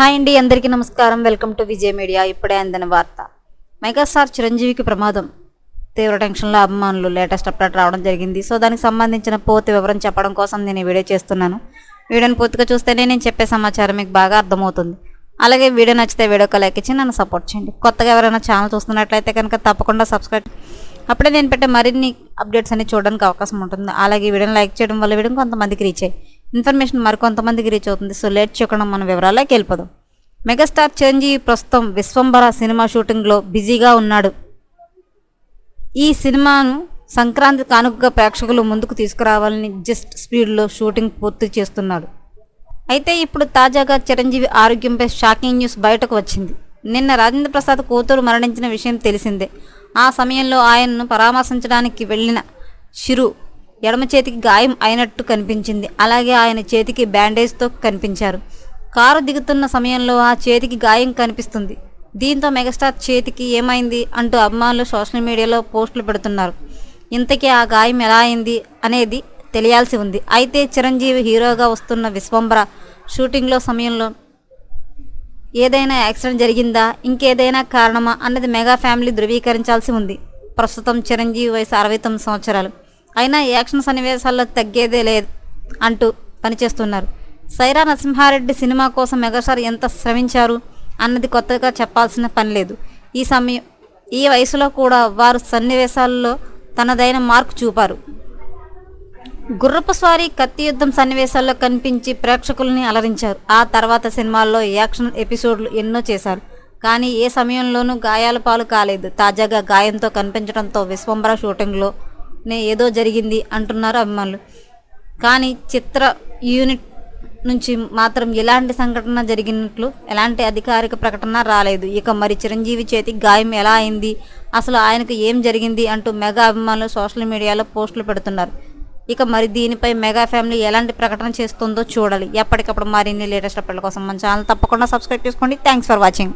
Hi అండి అందరికీ నమస్కారం. Welcome to Vijaya media. ఇప్పుడే అందిన వార్త. మెగాస్టార్ చిరంజీవికి ప్రమాదం. తీవ్ర టెన్షన్లో అభిమానులు లేటెస్ట్ అప్డేట్ రావడం జరిగింది. సో దానికి సంబంధించిన పూర్తి వివరం చెప్పడం కోసం నేను వీడియో చేస్తున్నాను. వీడియోని పూర్తిగా చూస్తేనే నేను చెప్పే సమాచారం మీకు బాగా అర్థమవుతుంది. అలాగే వీడియో నచ్చితే వీడియోకి లైక్ ఇచ్చి నన్ను సపోర్ట్ చేయండి. కొత్తగా ఎవరైనా ఛానల్ చూస్తున్నట్లయితే కనుక తప్పకుండా సబ్స్క్రైబ్. అప్పుడే నేను పెట్టే మరిన్ని అప్డేట్స్ అన్ని చూడడానికి అవకాశం ఉంటుంది. అలాగే వీడియోని లైక్ చేయడం వల్ల వీడియో కొంతమందికి రీచ్ అయ్యి ఇన్ఫర్మేషన్ మరికొంతమందికి రీచ్ అవుతుంది. సో లేట్ చేయకుండా మన వివరాల్లోకి వెళ్ళిపోదాం. మెగాస్టార్ చిరంజీవి ప్రస్తుతం విశ్వంబర సినిమా షూటింగ్లో బిజీగా ఉన్నాడు. ఈ సినిమాను సంక్రాంతి కానుకగా ప్రేక్షకులు ముందుకు తీసుకురావాలని జస్ట్ స్పీడ్లో షూటింగ్ పూర్తి చేస్తున్నాడు. అయితే ఇప్పుడు తాజాగా చిరంజీవి ఆరోగ్యంపై షాకింగ్ న్యూస్ బయటకు వచ్చింది. నిన్న రాజేంద్ర ప్రసాద్ కూతురు మరణించిన విషయం తెలిసిందే. ఆ సమయంలో ఆయన్ను పరామర్శించడానికి వెళ్ళిన షిరు ఎడమ చేతికి గాయం అయినట్టు కనిపించింది. అలాగే ఆయన చేతికి బ్యాండేజ్తో కనిపించారు. కారు దిగుతున్న సమయంలో ఆ చేతికి గాయం కనిపిస్తుంది. దీంతో మెగాస్టార్ చేతికి ఏమైంది అంటూ అభిమానులు సోషల్ మీడియాలో పోస్టులు పెడుతున్నారు. ఇంతకీ ఆ గాయం ఎలా అయింది అనేది తెలియాల్సి ఉంది. అయితే చిరంజీవి హీరోగా వస్తున్న విశ్వంబర షూటింగ్లో సమయంలో ఏదైనా యాక్సిడెంట్ జరిగిందా? ఇంకేదైనా కారణమా? అన్నది మెగా ఫ్యామిలీ ధృవీకరించాల్సి ఉంది. ప్రస్తుతం చిరంజీవి వయసు అరవై తొమ్మిది సంవత్సరాలు. అయినా యాక్షన్ సన్నివేశాల్లో తగ్గేదే లేదు అంటూ పనిచేస్తున్నారు. సైరా నరసింహారెడ్డి సినిమా కోసం మెగాస్టార్ ఎంత శ్రమించారు అన్నది కొత్తగా చెప్పాల్సిన పని లేదు. ఈ సమయం ఈ వయసులో కూడా వారు సన్నివేశాల్లో తనదైన మార్కు చూపారు. గుర్రపు స్వారీ కత్తి యుద్ధం సన్నివేశాల్లో కనిపించి ప్రేక్షకుల్ని అలరించారు. ఆ తర్వాత సినిమాల్లో యాక్షన్ ఎపిసోడ్లు ఎన్నో చేశారు. కానీ ఏ సమయంలోనూ గాయాల పాలు కాలేదు. తాజాగా గాయంతో కనిపించడంతో విశ్వంబర నే ఏదో జరిగింది అంటున్నారు అభిమానులు. కానీ చిత్ర యూనిట్ నుంచి మాత్రం ఎలాంటి సంఘటన జరిగినట్లు ఎలాంటి అధికారిక ప్రకటన రాలేదు. ఇక మరి చిరంజీవి చేతి గాయం ఎలా అయింది? అసలు ఆయనకు ఏం జరిగింది అంటూ మెగా అభిమానులు సోషల్ మీడియాలో పోస్టులు పెడుతున్నారు. ఇక మరి దీనిపై మెగా ఫ్యామిలీ ఎలాంటి ప్రకటన చేస్తుందో చూడాలి. ఎప్పటికప్పుడు మరిన్ని లేటెస్ట్ అప్డేట్ల కోసం మన ఛానల్ తప్పకుండా సబ్స్క్రైబ్ చేసుకోండి. Thanks for watching.